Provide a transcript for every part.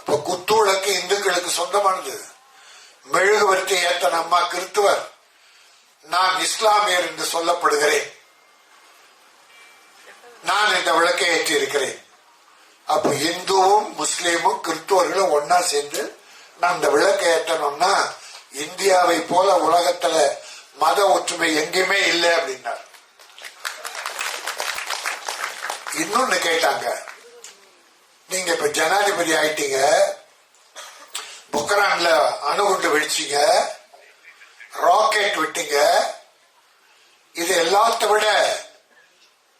அப்ப குத்துவிளக்கு இந்துக்களுக்கு சொந்தமானது. மெழுகுவர்த்தி ஏத்தன் அம்மா கிறிஸ்துவர். நான் இஸ்லாமியர் என்று சொல்லப்படுகிறேன். நான் இந்த விளக்கை ஏற்றி இருக்கிறேன் அப்ப இந்துவும் முஸ்லீமும் கிறிஸ்துவர்களும் ஒன்னா சேர்ந்து நான் இந்த விளக்கை ஏற்றணும்னா இந்தியாவை போல உலகத்துல மத ஒற்றுமை எங்கேயுமே இல்லை அப்படின்னார். இன்னொன்னு கேட்டாங்க. நீங்க இப்ப ஜனாதிபதி ஆயிட்டீங்க. புக்கரான்ல அணுகுண்டு வெடிச்சீங்க. ராக்கெட் விட்டீங்க. இது எல்லாத்த விட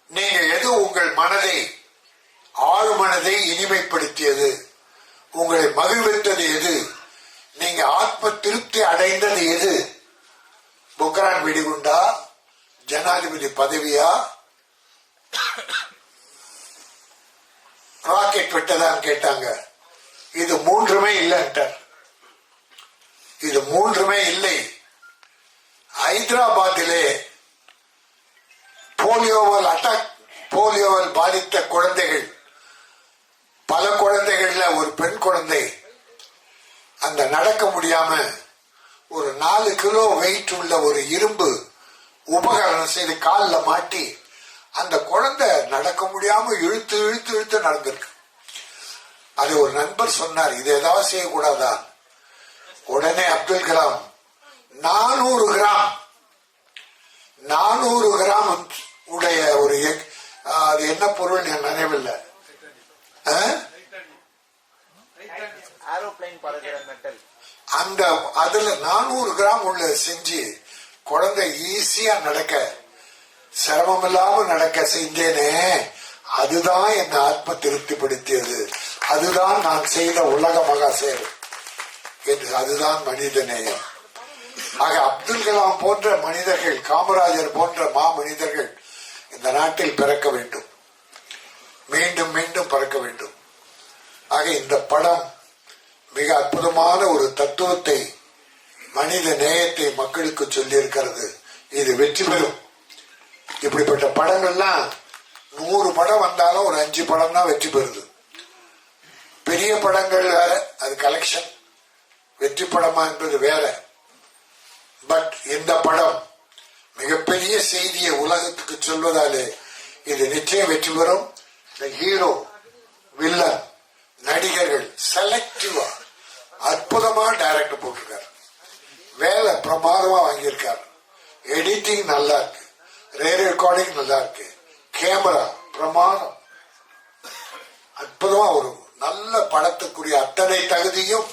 நீங்க எது உங்கள் மனதை ஆழ் மனதை இனிமைப்படுத்தியது? உங்களை மகிழ்வித்தது எது? நீங்க ஆத்ம திருப்தி அடைந்தது எது? புக்ரான் வெடிகுண்டா? ஜனாதிபதி பதவியா? ராக்கெட் விட்டதான்னு கேட்டாங்க. இது மூன்றுமே இல்லைன்ட்டார் இது மூன்றுமே இல்லை. ஹைதராபாத்திலே போலியோவால் அட்டாக் போலியோவால் பாதித்த குழந்தைகள் பல குழந்தைகள்ல ஒரு பெண் குழந்தை அந்த நடக்க முடியாம ஒரு நாலு கிலோ வெயிட் உள்ள ஒரு இரும்பு உபகரணம் செய்து காலில் மாட்டி அந்த குழந்தை நடக்க முடியாம இழுத்து இழுத்து இழுத்து நடந்திருக்கு. அது ஒரு நண்பர் சொன்னார் இது ஏதாவது செய்யக்கூடாதா? உடனே அப்துல் கலாம் நானூறு கிராம். நானூறு கிராம் உடைய ஒரு அது என்ன பொருள் நினைவில்லை. அந்த அதுல நானூறு கிராம் உள்ள செஞ்சு குழந்தை ஈஸியா நடக்க சிரமம் இல்லாம நடக்க செஞ்சேனே. அதுதான் என் ஆத்ம திருப்திப்படுத்தியது அதுதான் நான் செய்த உலக மகா சேவை. என்று அதுதான் மனித நேயம். ஆக அப்துல் கலாம் போன்ற மனிதர்கள் காமராஜர் போன்ற மா மனிதர்கள் இந்த நாட்டில் பிறக்க வேண்டும். மீண்டும் மீண்டும் பிறக்க வேண்டும். ஆக இந்த படம் மிக அற்புதமான ஒரு தத்துவத்தை மனித நேயத்தை மக்களுக்கு சொல்லியிருக்கிறது. இது வெற்றி பெறும். இப்படிப்பட்ட படங்கள்லாம் நூறு படம் வந்தாலும் ஒரு அஞ்சு படம் தான் வெற்றி பெறுது. பெரிய படங்கள் வேற அது கலெக்ஷன் வெற்றி படமா என்பது வேற. பட் இந்த படம் மிகப்பெரிய செய்தியை உலகத்துக்கு சொல்வதாலே இது நிச்சயம் வெற்றி பெறும். இந்த ஹீரோ வில்லன் நடிகர்கள் செலக்டிவா அற்புதமா டைரக்டர் போட்டிருக்காரு. வேலை பிரமாதமா வாங்கியிருக்காரு. எடிட்டிங் நல்லா இருக்கு. ரேடியோ ரெக்கார்டிங் நல்லா இருக்கு கேமரா பிரமாதம். அற்புதமா ஒரு நல்ல படத்துக்குரிய அத்தனை தகுதியும்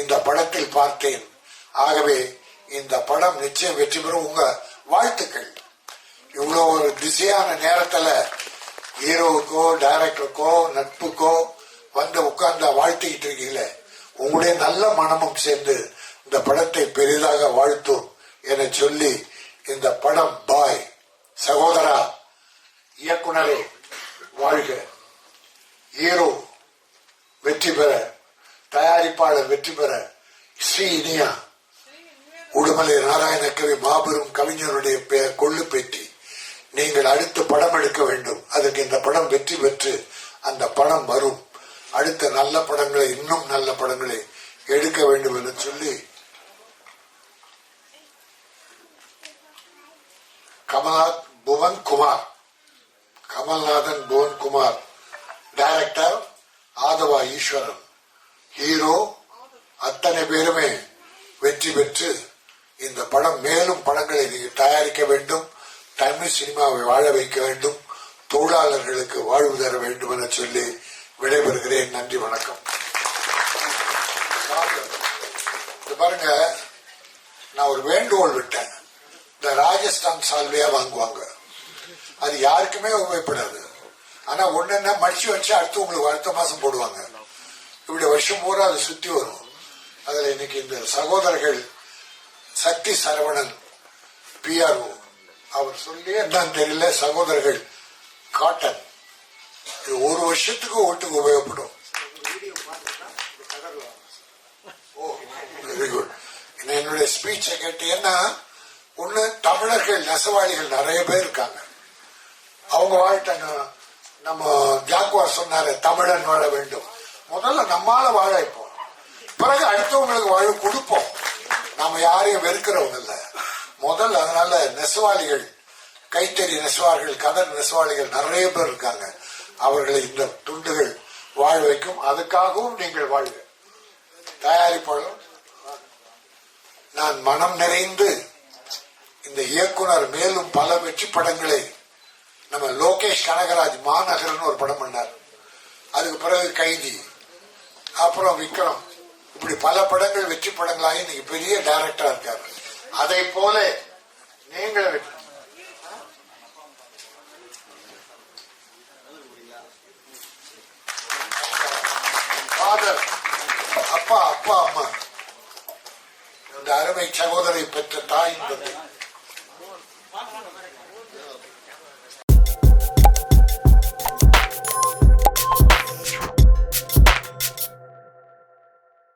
இந்த படத்தில் பார்த்தேன். ஆகவே இந்த படம் நிச்சயம் வெற்றி பெறும். உங்க வாழ்த்துக்கள். இவ்வளவு ஒரு பிஸியான நேரத்துல ஹீரோவுக்கோ டைரக்டருக்கோ நட்புக்கோ வந்து உட்கார்ந்து வாழ்த்திக்கிட்டு இருக்கீங்களே. உங்களுடைய நல்ல மனமும் சேர்ந்து இந்த படத்தை பெரிதாக வாழ்த்தும் என சொல்லி இந்த படம் பா சகோதரா இயக்குனரே வாழ்க. ஹீரோ வெற்றி பெற தயாரிப்பாளர் வெற்றி பெற ஸ்ரீ இனியா. உடுமலை கவி மாபெரும் கவிஞருடைய பெயர் கொள்ளு பெட்டி. நீங்கள் அடுத்து படம் எடுக்க வேண்டும். அதற்கு இந்த படம் வெற்றி பெற்று அந்த படம் வரும். அடுத்த நல்ல படங்களை இன்னும் நல்ல படங்களை எடுக்க வேண்டும் என்று சொல்லி கமல்நாத் புவன் குமார். கமல்நாதன் புவன் குமார். டைரக்டர் ஆதவா ஈஸ்வரன். ஹீரோ அத்தனை பேருமே வெற்றி பெற்று இந்த படம் மேலும் படங்களை நீங்கள் தயாரிக்க வேண்டும் தமிழ் சினிமாவை வாழ வைக்க வேண்டும் தொழிலாளர்களுக்கு வாழ்வு தர வேண்டும் என சொல்லி விடைபெறுகிறேன். நன்றி வணக்கம். பாருங்க நான் ஒரு வேண்டுகோள் விட்டேன். இந்த ராஜஸ்தான் சால்வையா வாங்குவாங்க. அது யாருக்குமே உபயோகப்படாது. ஆனா என்ன மடிச்சு வச்சு அடுத்து உங்களுக்கு அடுத்த மாசம் போடுவாங்க. இப்படி வருஷம் பூரா அது சுத்தி வரும். அதுல இன்னைக்கு இந்த சகோதரர்கள் சக்தி சரவணன் பிஆர்ஓ அவர் சொல்லி என்னன்னு தெரியல சகோதரர்கள் காட்டன். இது ஒரு வருஷத்துக்கு ஓட்டுக்கு உபயோகப்படும். ஓ வெரி குட் என்னுடைய ஸ்பீச்சை கேட்டு ஏன்னா ஒண்ணு தமிழர்கள் நெசவாளிகள் நிறைய பேர் இருக்காங்க. அவங்க வாழ்கிட்ட நம்ம ஜாக்குவார் சொன்னாரு தமிழன் வாழ வேண்டும். முதல்ல நம்மால வாழ வைப்போம் பிறகு அடுத்தவங்களுக்கு வாழ கொடுப்போம். நாம யாரையும் வெறுக்கிறவங்க இல்ல. முதல்ல அதனால நெசவாளிகள் கைத்தறி நெசவாளிகள் கதர் நெசவாளிகள் நிறைய பேர் இருக்காங்க. அவர்களை இந்த துண்டுகள் வாழ வைக்கும். அதுக்காகவும் நீங்கள் வாழ்க. தயாரிப்பாளர் நான் மனம் நிறைந்து இந்த இயக்குனர் மேலும் பல வெற்றி படங்களை நம்ம லோகேஷ் கனகராஜ் மாநகர்னு ஒரு படம் பண்ணார். அதுக்கு பிறகு கைதி அப்புறம் விக்ரம். இப்படி பல படங்கள் வெற்றி படங்களாக இன்னைக்கு பெரிய டைரக்டரா இருக்காரு. அதை போல நீங்கள் ஃபாதர் அப்பா அப்பா அம்மா. இந்த அருமை சகோதரை பெற்ற தாய்